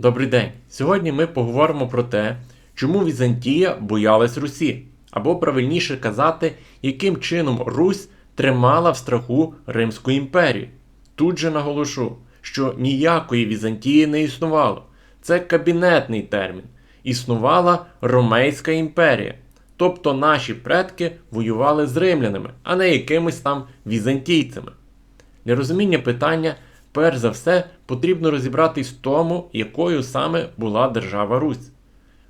Добрий день! Сьогодні ми поговоримо про те, чому Візантія боялась Русі, або правильніше казати, яким чином Русь тримала в страху Римську імперію. Тут же наголошу, що ніякої Візантії не існувало. Це кабінетний термін. Існувала Ромейська імперія. Тобто наші предки воювали з римлянами, а не якимись там візантійцями. Для розуміння питання, перш за все, потрібно розібратись в тому, якою саме була держава Русь.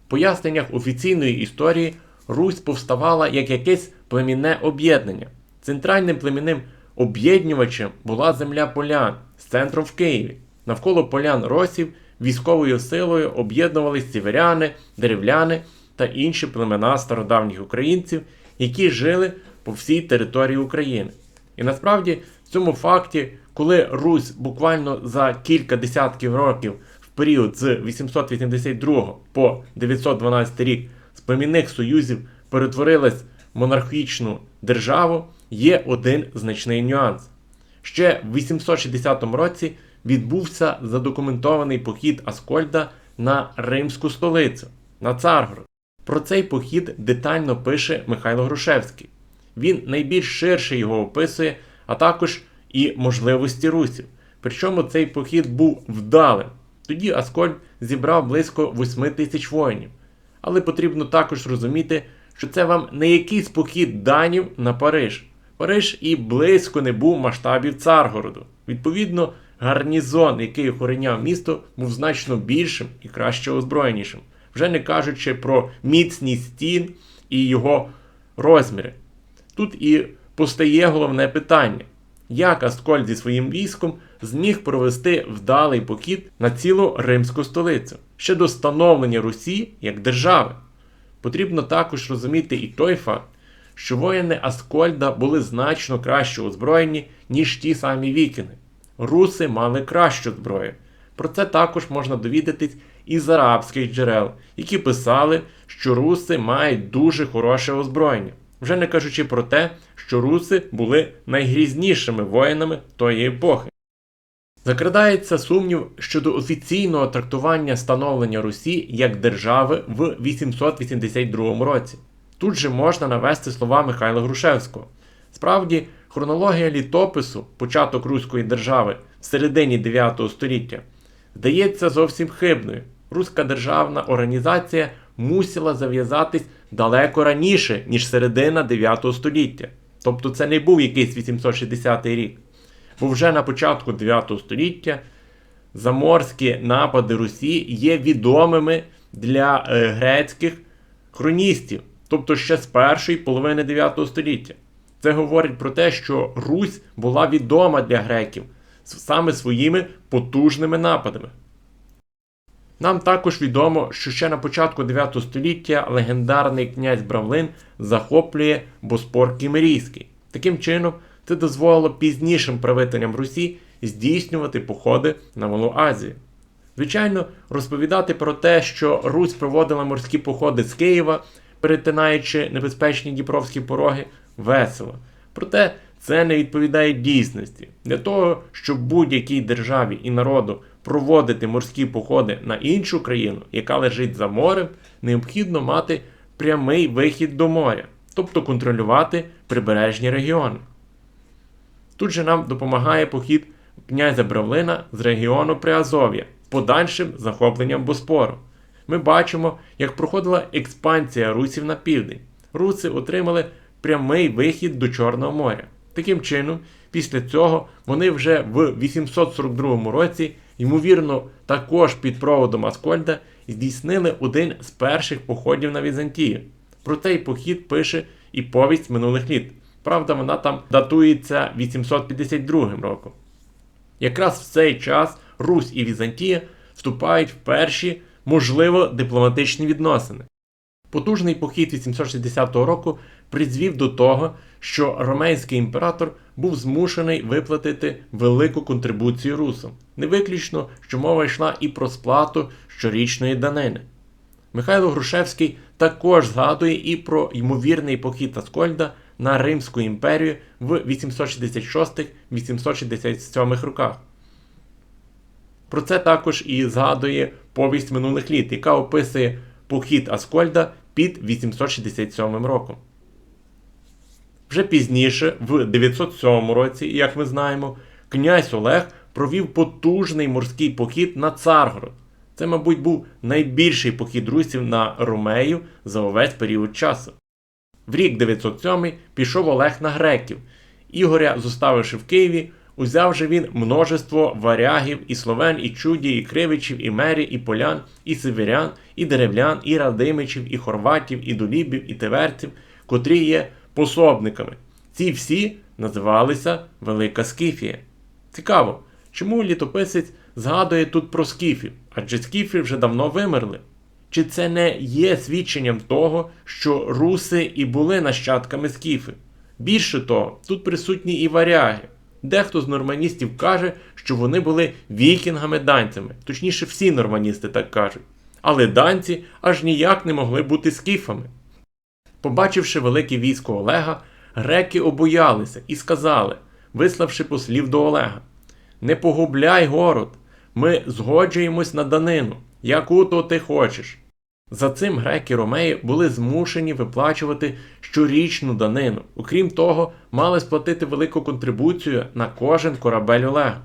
В поясненнях офіційної історії Русь повставала як якесь племінне об'єднання. Центральним племінним об'єднувачем була земля полян з центром в Києві. Навколо полян росів військовою силою об'єднувались сіверяни, деревляни та інші племена стародавніх українців, які жили по всій території України. І насправді в цьому факті, коли Русь буквально за кілька десятків років в період з 882 по 912 рік з племінних союзів перетворилась в монархічну державу, є один значний нюанс. Ще в 860 році відбувся задокументований похід Аскольда на римську столицю, на Царгород. Про цей похід детально пише Михайло Грушевський. Він найбільш ширше його описує, а також і можливості русів. Причому цей похід був вдалим. Тоді Аскольд зібрав близько 8 тисяч воїнів. Але потрібно також розуміти, що це вам не якийсь похід данів на Париж. Париж і близько не був масштабів Царгороду. Відповідно, гарнізон, який охороняв місто, був значно більшим і краще озброєнішим, вже не кажучи про міцність стін і його розміри. Тут і постає головне питання: як Аскольд зі своїм військом зміг провести вдалий похід на цілу римську столицю ще до становлення Русі як держави? Потрібно також розуміти і той факт, що воїни Аскольда були значно краще озброєні, ніж ті самі вікінги. Руси мали кращу зброю. Про це також можна довідатись із арабських джерел, які писали, що руси мають дуже хороше озброєння, вже не кажучи про те, що руси були найгрізнішими воїнами тої епохи. Закрадається сумнів щодо офіційного трактування становлення Русі як держави в 882 році. Тут же можна навести слова Михайла Грушевського. Справді, хронологія літопису, початок Руської держави в середині 9 століття, здається зовсім хибною. Руська державна організація мусила зав'язатись далеко раніше, ніж середина 9 століття. Тобто це не був якийсь 860 рік. Бо вже на початку 9 століття заморські напади Русі є відомими для е, грецьких хроністів, тобто ще з першої половини 9 століття. Це говорить про те, що Русь була відома для греків саме своїми потужними нападами. Нам також відомо, що ще на початку 9 століття легендарний князь Бравлин захоплює Боспор Кімерійський. Таким чином, це дозволило пізнішим правителям Русі здійснювати походи на Малу Азію. Звичайно, розповідати про те, що Русь проводила морські походи з Києва, перетинаючи небезпечні дніпровські пороги, весело. Проте це не відповідає дійсності. Для того, щоб будь-якій державі і народу проводити морські походи на іншу країну, яка лежить за морем, необхідно мати прямий вихід до моря, тобто контролювати прибережні регіони. Тут же нам допомагає похід князя Бравлина з регіону Приазов'я подальшим захопленням Боспору. Ми бачимо, як проходила експансія русів на південь. Руси отримали прямий вихід до Чорного моря. Таким чином, після цього вони вже в 842 році, ймовірно, також під проводом Аскольда, здійснили один з перших походів на Візантію. Про цей похід пише і повість минулих літ. Правда, вона там датується 852 роком. Якраз в цей час Русь і Візантія вступають в перші, можливо, дипломатичні відносини. Потужний похід 860 року призвів до того, що ромейський імператор був змушений виплатити велику контрибуцію русам. Не виключно, що мова йшла і про сплату щорічної данини. Михайло Грушевський також згадує і про ймовірний похід Аскольда на Римську імперію в 866-867 роках. Про це також і згадує Повість минулих літ, яка описує похід Аскольда під 867 роком. Вже пізніше, в 907 році, як ми знаємо, князь Олег провів потужний морський похід на Царгород. Це, мабуть, був найбільший похід русів на Ромею за увесь період часу. В рік 907 пішов Олег на греків. Ігоря, зоставивши в Києві, узяв же він множество варягів, і словен, і чуді, і кривичів, і мері, і полян, і северян, і деревлян, і радимичів, і хорватів, і долібів, і теверців, котрі є пособниками. Ці всі називалися Велика Скіфія. Цікаво, чому літописець згадує тут про скіфів, адже скіфи вже давно вимерли. Чи це не є свідченням того, що руси і були нащадками скіфи? Більше того, тут присутні і варяги. Дехто з норманістів каже, що вони були вікінгами-данцями, точніше, всі норманісти так кажуть. Але данці аж ніяк не могли бути скіфами. Побачивши велике військо Олега, греки обоялися і сказали, виславши послів до Олега: Не погубляй город, ми згоджуємось на данину, яку то ти хочеш. За цим греки ромеї були змушені виплачувати щорічну данину. Окрім того, мали сплатити велику контрибуцію на кожен корабель Олега.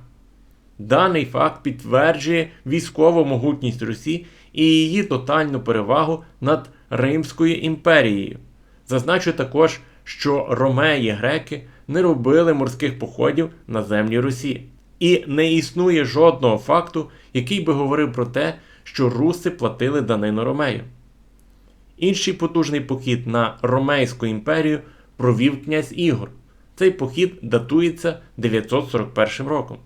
Даний факт підтверджує військову могутність Русі і її тотальну перевагу над Римською імперією. Зазначу також, що ромеї греки не робили морських походів на землі Русі. І не існує жодного факту, який би говорив про те, що руси платили данину Ромею. Інший потужний похід на Ромейську імперію провів князь Ігор. Цей похід датується 941 роком.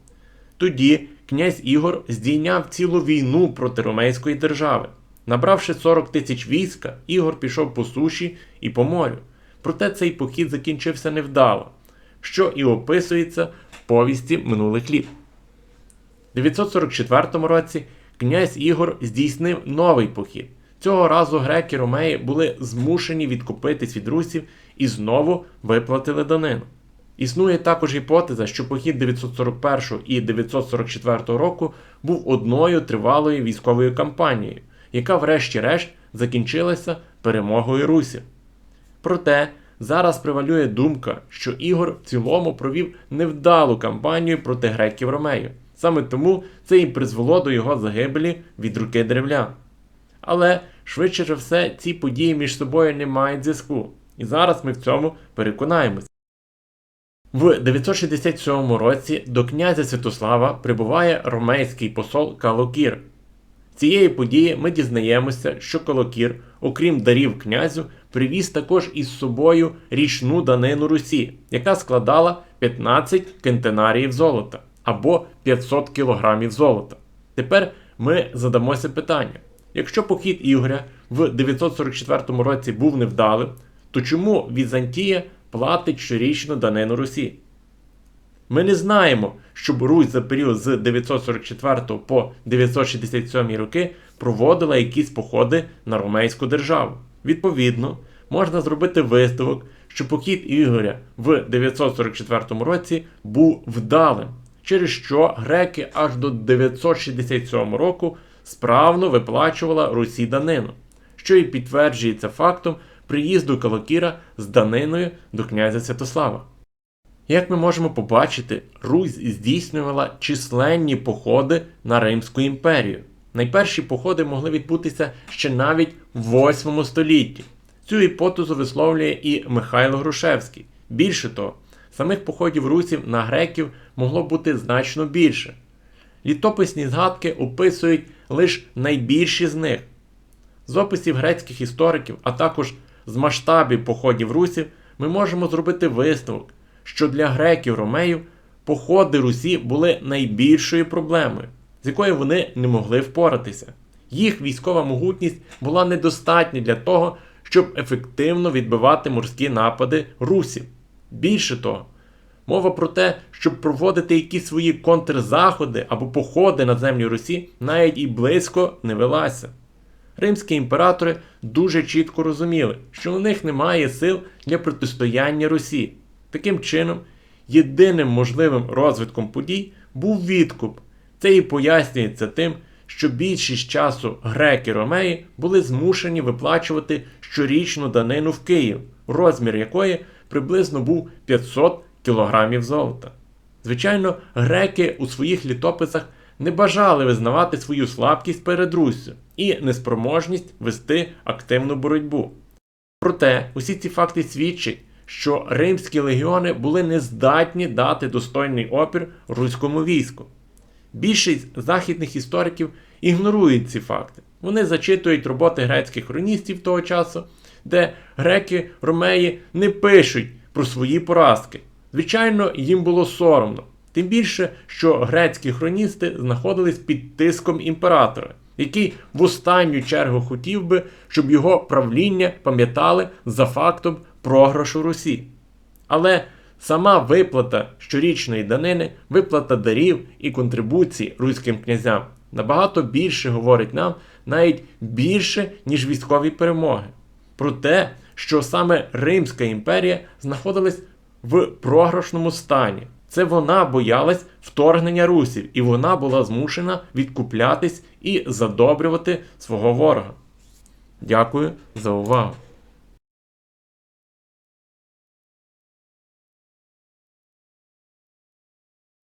Тоді князь Ігор здійняв цілу війну проти Ромейської держави. Набравши 40 тисяч війська, Ігор пішов по суші і по морю. Проте цей похід закінчився невдало, що і описується в повісті минулих літ. У 944 році князь Ігор здійснив новий похід. Цього разу греки ромеї були змушені відкупитись від русів і знову виплатили данину. Існує також гіпотеза, що похід 941 і 944 року був одною тривалою військовою кампанією, яка, врешті-решт, закінчилася перемогою русів. Проте зараз превалює думка, що Ігор в цілому провів невдалу кампанію проти греків ромею. Саме тому це і призвело до його загибелі від руки древлян. Але швидше за все ці події між собою не мають зв'язку. І зараз ми в цьому переконаємось. В 967 році до князя Святослава прибуває ромейський посол Калокір. Цієї події ми дізнаємося, що Калокір, окрім дарів князю, привіз також із собою річну данину Русі, яка складала 15 кентенаріїв золота або 500 кілограмів золота. Тепер ми задамося питання: якщо похід Ігоря в 944 році був невдалим, то чому Візантія платить щорічну данину Русі? Ми не знаємо, щоб Русь за період з 944 по 967 роки проводила якісь походи на Ромейську державу. Відповідно, можна зробити висновок, що похід Ігоря в 944 році був вдалим, через що греки аж до 967 року справно виплачувала Русі данину, що і підтверджується фактом приїзду Калокіра з даниною до князя Святослава. Як ми можемо побачити, Русь здійснювала численні походи на Римську імперію. Найперші походи могли відбутися ще навіть в 8 столітті. Цю гіпотезу висловлює і Михайло Грушевський. Більше того, самих походів русів на греків могло бути значно більше. Літописні згадки описують лише найбільші з них. З описів грецьких істориків, а також з масштабів походів русів, ми можемо зробити висновок, що для греків ромеїв походи Русі були найбільшою проблемою, з якою вони не могли впоратися. Їх військова могутність була недостатня для того, щоб ефективно відбивати морські напади русів. Більше того, мова про те, щоб проводити якісь свої контрзаходи або походи на землі Русі, навіть і близько не велася. Римські імператори дуже чітко розуміли, що у них немає сил для протистояння Русі. Таким чином, єдиним можливим розвитком подій був відкуп. Це і пояснюється тим, що більшість часу греки ромеї були змушені виплачувати щорічну данину в Київ, розмір якої приблизно був 500 кілограмів золота. Звичайно, греки у своїх літописах не бажали визнавати свою слабкість перед Руссю і неспроможність вести активну боротьбу. Проте усі ці факти свідчать, що римські легіони були нездатні дати достойний опір руському війську. Більшість західних істориків ігнорують ці факти. Вони зачитують роботи грецьких хроністів того часу, де греки ромеї не пишуть про свої поразки. Звичайно, їм було соромно. Тим більше, що грецькі хроністи знаходились під тиском імператора, який в останню чергу хотів би, щоб його правління пам'ятали за фактом програшу Русі. Але сама виплата щорічної данини, виплата дарів і контрибуцій руським князям набагато більше говорить нам, навіть більше, ніж військові перемоги. Про те, що саме Римська імперія знаходилась в програшному стані. Це вона боялась вторгнення русів, і вона була змушена відкуплятись і задобрювати свого ворога. Дякую за увагу.